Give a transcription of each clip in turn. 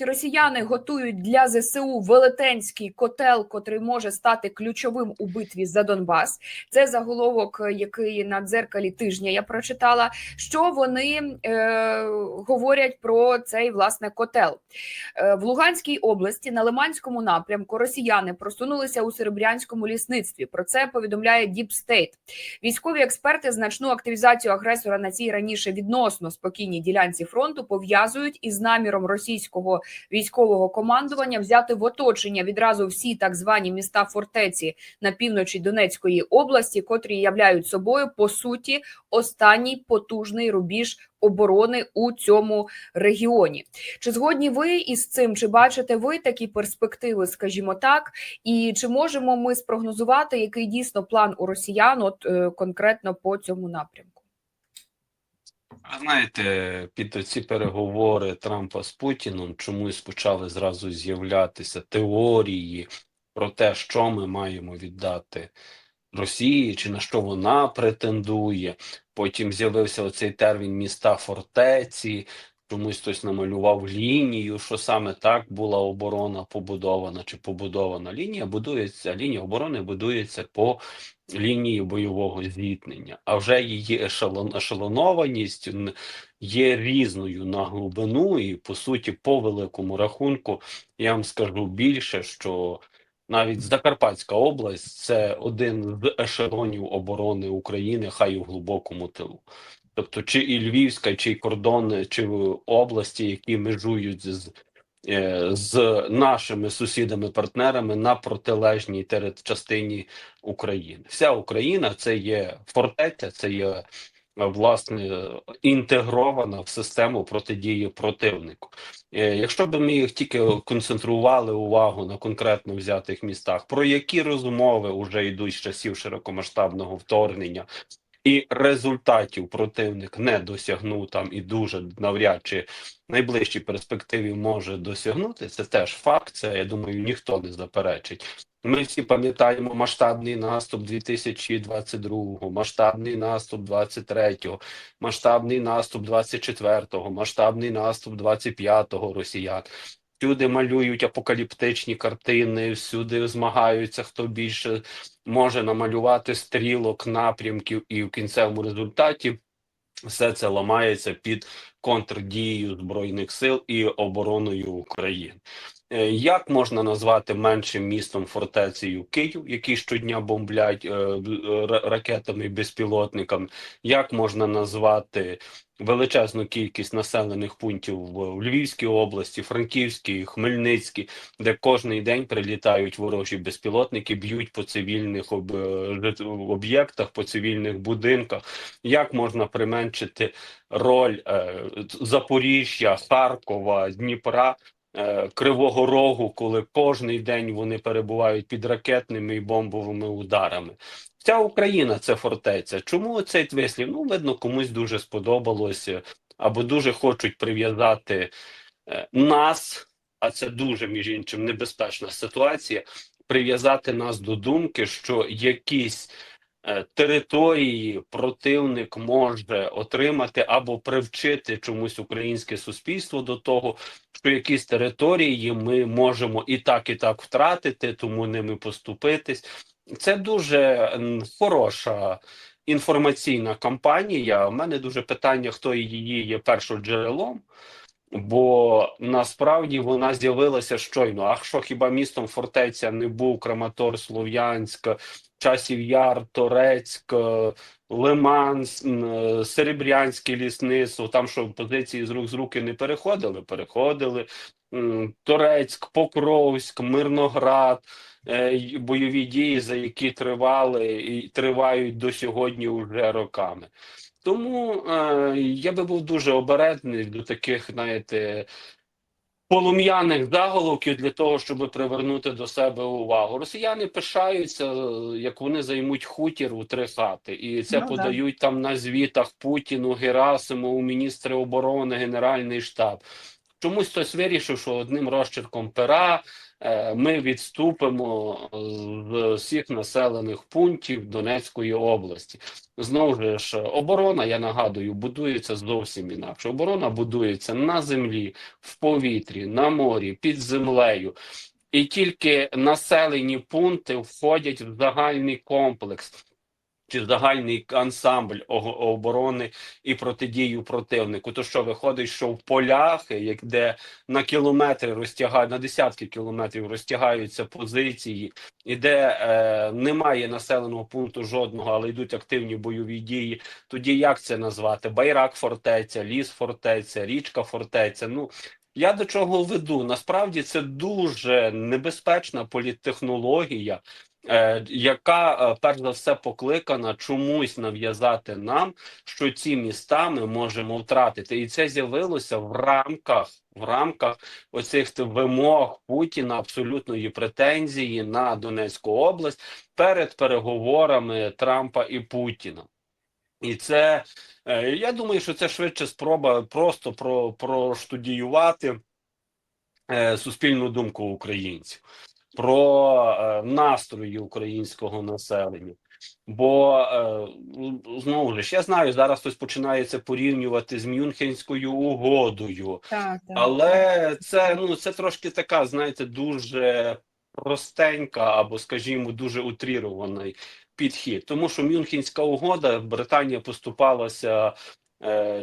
Значить, росіяни готують для ЗСУ велетенський котел, котрий може стати ключовим у битві за Донбас. Це заголовок, е, який на дзеркалі тижня я прочитала. Що вони е, говорять про цей власне котел Е, в Луганській області на Лиманському напрямку? Росіяни просунулися у серебрянському лісництві. Про це повідомляє Deep State. Військові експерти значну активізацію агресора на цій раніше відносно спокійній ділянці фронту пов'язують із наміром російського військового командування взяти в оточення відразу всі так звані міста фортеці на півночі Донецької області, котрі являють собою по суті останній потужний рубіж оборони у цьому регіоні. Чи згодні ви із цим? Чи бачите ви такі перспективи, скажімо так, і чи можемо ми спрогнозувати, який дійсно план у росіян, от е, конкретно по цьому напрямку? Знаєте, під ці переговори Трампа з Путіном чомусь почали зразу з'являтися теорії про те, що ми маємо віддати Росії, чи на що вона претендує. Потім з'явився оцей термін міста фортеці. Чомусь хтось намалював лінію, що саме так була оборона побудована чи побудована лінія. Будується лінія оборони будується по лінії бойового зіткнення, а вже її ешелон, ешелонованість є різною на глибину, і по суті, по великому рахунку, я вам скажу більше, що навіть Закарпатська область це один з ешелонів оборони України, хай і в глибокому тилу. Тобто, чи і Львівська, чи й кордони, чи області, які межують з, з нашими сусідами-партнерами на протилежній частині України. Вся Україна це є фортеця, це є е, власне інтегрована в систему протидії противнику. Е, Якщо б ми їх тільки концентрували увагу на конкретно взятих містах, про які розмови вже йдуть з часів широкомасштабного вторгнення, і результатів противник не досягнув там і дуже навряд чи в найближчій перспективі може досягнути. Це теж факт. Це я думаю, ніхто не заперечить. Ми всі пам'ятаємо масштабний наступ 2022-го, масштабний наступ 23-го, масштабний наступ 24-го, масштабний наступ 25-го росіян. Всюди малюють апокаліптичні картини, всюди змагаються, хто більше може намалювати стрілок, напрямків, і в кінцевому результаті все це ламається під контрдією збройних сил і обороною України. Е, Як можна назвати меншим містом фортецею Київ, який щодня бомблять е, ракетами і безпілотниками? Як можна назвати величезну кількість населених пунктів в Львівській області, Франківській, Хмельницькій, де кожний день прилітають ворожі безпілотники, б'ють по цивільних е, об'єктах, по цивільних будинках? Як можна применшити роль е, Запоріжжя, Харкова, Дніпра? е, Кривого Рогу, коли кожний день вони перебувають під ракетними і бомбовими ударами. Вся Україна це фортеця. Чому цей вислів? Ну, видно, комусь дуже сподобалося, або дуже хочуть прив'язати е, нас, а це дуже, між іншим, небезпечна ситуація. Прив'язати нас до думки, що якісь е, території противник може отримати або привчити чомусь українське суспільство до того, що якісь території ми можемо і так, і так втратити, тому ними поступитись. Це дуже хороша інформаційна кампанія. У мене дуже питання, хто її є першоджерелом, бо насправді вона з'явилася щойно. А що хіба містом фортеця не був Краматор, Слов'янськ, Часів Яр, Торецьк, Лиман, е, Серебрянське лісництво, там що позиції з рук з руки не переходили, переходили. Торецьк, Покровськ, Мирноград, е, бойові дії, за які тривали і тривають до сьогодні вже роками. Тому е, я би був дуже обережний до таких, знаєте, полум'яних заголовків для того, щоб привернути до себе увагу. Росіяни пишаються, як вони займуть хутір у три хати, і це Ну, да. подають там на звітах Путіну, Герасимову, міністри оборони, Генеральний штаб. чомусь хтось вирішив, що одним розчерком пера ми відступимо з всіх населених пунктів Донецької області. Знову ж оборона, я нагадую, будується зовсім інакше. Оборона будується на землі, в повітрі, на морі, під землею. І тільки населені пункти входять в загальний комплекс чи загальний ансамбль оборони і протидію противнику. То що виходить, що в полях, як де на кілометри розтягають, на десятки кілометрів розтягаються позиції, і де е, немає населеного пункту жодного, але йдуть активні бойові дії. Тоді як це назвати? Байрак фортеця, ліс фортеця, річка фортеця. Ну я до чого веду? Насправді це дуже небезпечна політтехнологія, яка е, перш за все покликана чомусь нав'язати нам, що ці міста ми можемо втратити, і це з'явилося в рамках в рамках оцих вимог Путіна абсолютної претензії на Донецьку область перед переговорами Трампа і Путіна. І це е, я думаю, що це швидше спроба просто про проштудіювати е, суспільну думку українців, про е, настрої українського населення. Бо е, знову ж я знаю, зараз хтось починає це порівнювати з Мюнхенською угодою, Так, так. але це ну це трошки така, знаєте, дуже простенька або, скажімо, дуже утрірований підхід. Тому що Мюнхенська угода Британія поступалася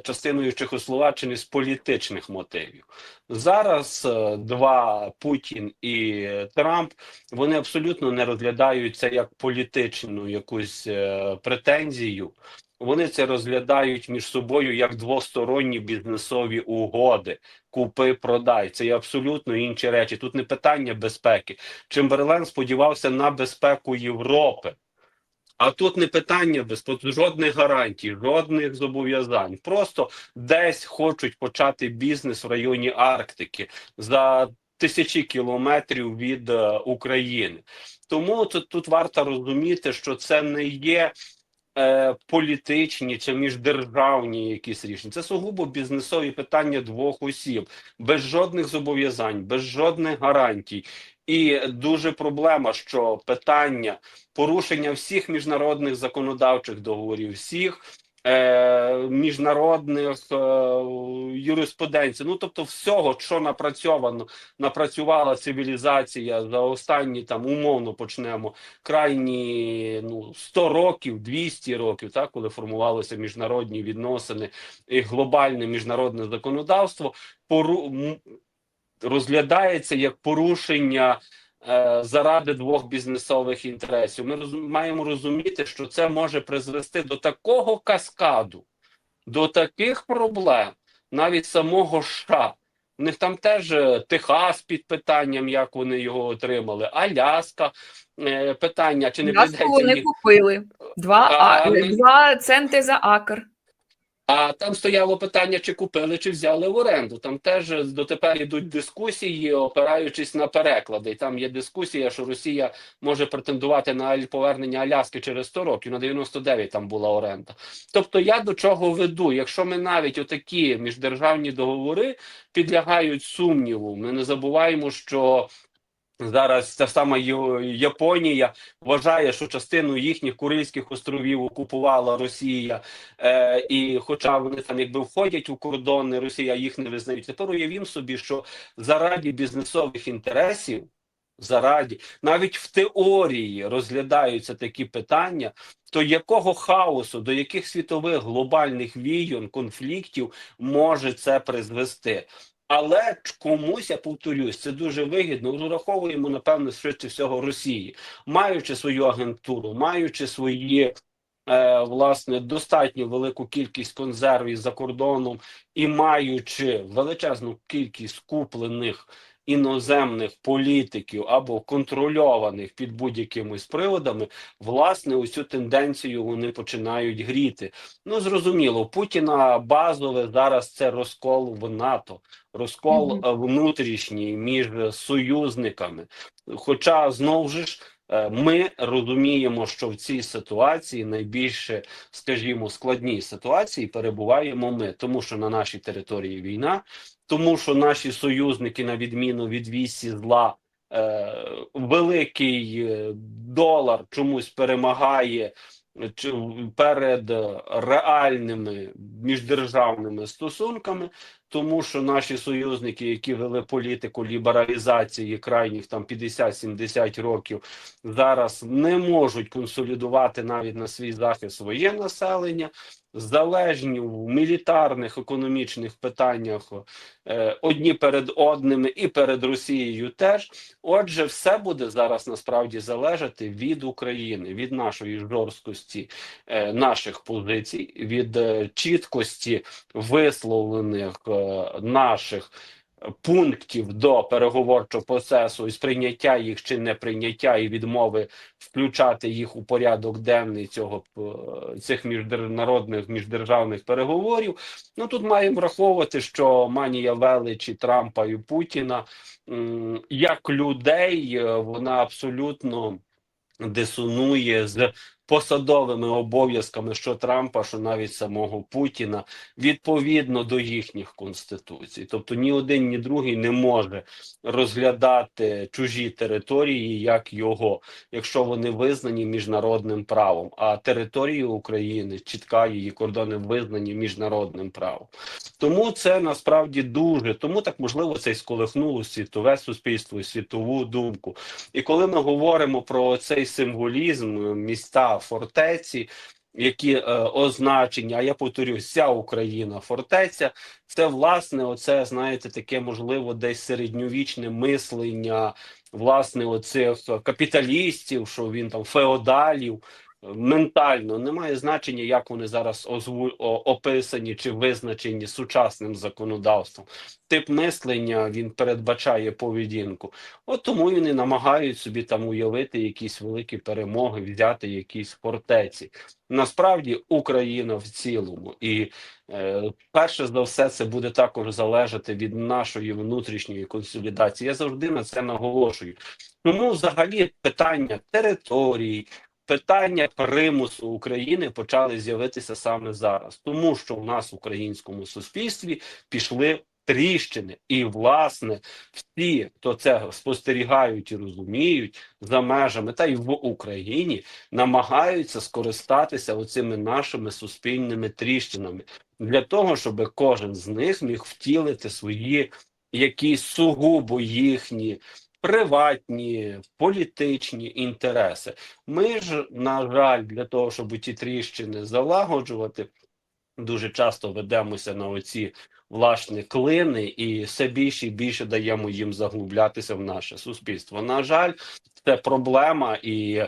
частиною Чехословаччини з політичних мотивів. Зараз е, два Путін і Трамп вони абсолютно не розглядають це як політичну якусь е, претензію. Вони це розглядають між собою як двосторонні бізнесові угоди. Купи, продай. Це є абсолютно інші речі. Тут не питання безпеки. Чемберлен сподівався на безпеку Європи. А тут не питання безпеки, жодних гарантій, жодних зобов'язань. Просто десь хочуть почати бізнес в районі Арктики за тисячі кілометрів від е, України. Тому тут, тут варто розуміти, що це не є е, політичні чи міждержавні якісь рішення. Це сугубо бізнесові питання двох осіб, без жодних зобов'язань, без жодних гарантій. І дуже проблема, що питання порушення всіх міжнародних законодавчих договорів, всіх е, міжнародних е, юриспруденцій, ну тобто всього, що напрацьовано, напрацювала цивілізація за останні там умовно почнемо крайні ну 100 років, 200 років, так коли формувалися міжнародні відносини і глобальне міжнародне законодавство, пору розглядається як порушення е, заради двох бізнесових інтересів. Ми роз, маємо розуміти, що це може призвести до такого каскаду, до таких проблем, навіть самого США. У них там теж е, Техас під питанням, як вони його отримали, Аляска е, питання, чи не прийдеться вони купили. Два, А, а, два центи за акр. А там стояло питання, чи купили, чи взяли в оренду. Там теж дотепер йдуть дискусії, опираючись на переклади. Там є дискусія, що Росія може претендувати на повернення Аляски через 100 років. На 99 там була оренда. Тобто, я до чого веду? Якщо ми навіть отакі міждержавні договори підлягають сумніву, ми не забуваємо, що. Зараз та сама Японія вважає, що частину їхніх Курильських островів окупувала Росія, е, і хоча вони там якби входять у кордони, Росія їх не визнає. Тепер уявім собі, що заради бізнесових інтересів, заради навіть в теорії розглядаються такі питання, то якого хаосу, до яких світових глобальних війн, конфліктів може це призвести? Але комусь, я повторюсь, це дуже вигідно. Ураховуємо, напевно, швидше всього Росії, маючи свою агентуру, маючи свої е, власне достатньо велику кількість консервів за кордоном і маючи величезну кількість куплених іноземних політиків або контрольованих під будь-якими приводами, власне, усю тенденцію вони починають гріти. Ну зрозуміло, Путіна базове зараз це розкол в НАТО, розкол mm -hmm. внутрішній між союзниками. Хоча знову ж. Е, Ми розуміємо, що в цій ситуації найбільше, скажімо, складній ситуації перебуваємо ми, тому що на нашій території війна, тому що наші союзники, на відміну від вісі зла, е, великий е, долар чомусь перемагає перед реальними міждержавними стосунками, тому що наші союзники, які вели політику лібералізації крайніх там 50-70 років, зараз не можуть консолідувати навіть на свій захист своє населення, залежні в мілітарних економічних питаннях е, одні перед одними і перед Росією теж. Отже, все буде зараз насправді залежати від України, від нашої жорсткості е, наших позицій, від е, чіткості висловлених е, наших пунктів до переговорчого процесу і сприйняття їх чи неприйняття і відмови включати їх у порядок денний цього е, цих міжнародних міждержавних переговорів. Ну тут маємо враховувати, що манія величі Трампа і Путіна як людей е, вона абсолютно дисонує з посадовими обов'язками що Трампа, що навіть самого Путіна відповідно до їхніх конституцій. Тобто ні один, ні другий не може розглядати чужі території як його, якщо вони визнані міжнародним правом. А території України чітка її кордони визнані міжнародним правом. Тому це насправді дуже тому так можливо це й сколихнуло світове суспільство, світову думку. І коли ми говоримо про цей символізм е, фортеці, які е, означення, я повторюю, вся Україна фортеця, це власне, оце знаєте, таке можливо, десь середньовічне мислення власне оцих капіталістів, що він там феодалів. Ментально немає значення, як вони зараз озву описані чи визначені сучасним законодавством. Тип мислення він передбачає поведінку. От тому вони намагають собі там уявити якісь великі перемоги, взяти якісь фортеці. Насправді Україна в цілому, і е, перше за все, це буде також залежати від нашої внутрішньої консолідації. Я завжди на це наголошую. Тому, взагалі, питання територій. Питання примусу України почали з'явитися саме зараз, тому що в нас в українському суспільстві пішли тріщини, і власне всі, хто це спостерігають і розуміють за межами, та й в Україні намагаються скористатися оцими нашими суспільними тріщинами для того, щоб кожен з них міг втілити свої якісь сугубо їхні приватні політичні інтереси. Ми ж, на жаль, для того, щоб ті тріщини залагоджувати, дуже часто ведемося на оці власне клини, і все більше і більше даємо їм заглублятися в наше суспільство. На жаль, це проблема і.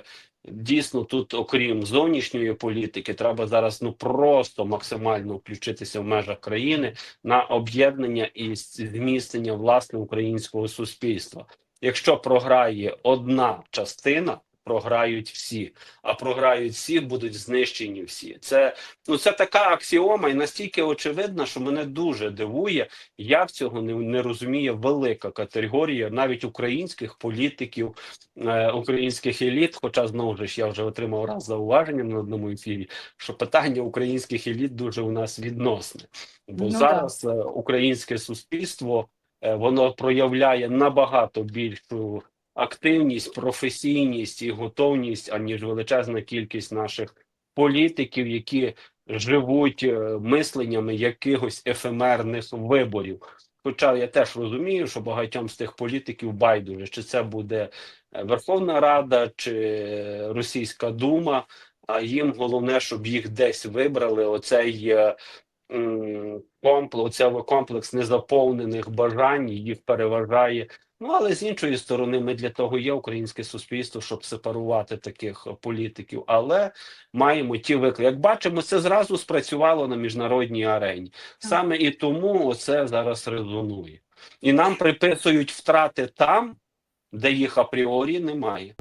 Дійсно, тут, окрім зовнішньої політики, треба зараз ну просто максимально включитися в межах країни на об'єднання і зміцнення власне українського суспільства. Якщо програє одна частина, програють всі, а програють всі, будуть знищені всі. Це ну це така аксіома, і настільки очевидна, що мене дуже дивує, як цього не, не розуміє велика категорія навіть українських політиків, е, українських еліт. Хоча знову ж я вже отримав раз зауваження на одному ефірі, що питання українських еліт дуже у нас відносне, бо Ну, зараз е, українське суспільство воно проявляє набагато більшу активність, професійність і готовність, аніж величезна кількість наших політиків, які живуть е, мисленнями якихось ефемерних виборів. Хоча я теж розумію, що багатьом з тих політиків байдуже, чи це буде е, Верховна Рада, чи Російська Дума. А їм головне, щоб їх десь вибрали. Оцей е, комплекс, комплекс незаповнених бажань їх переважає. Ну але з іншої сторони, ми для того є українське суспільство, щоб сепарувати таких політиків. Але маємо ті виклики. Як бачимо, це зразу спрацювало на міжнародній арені. Саме і тому це зараз резонує, і нам приписують втрати там, де їх апріорі немає.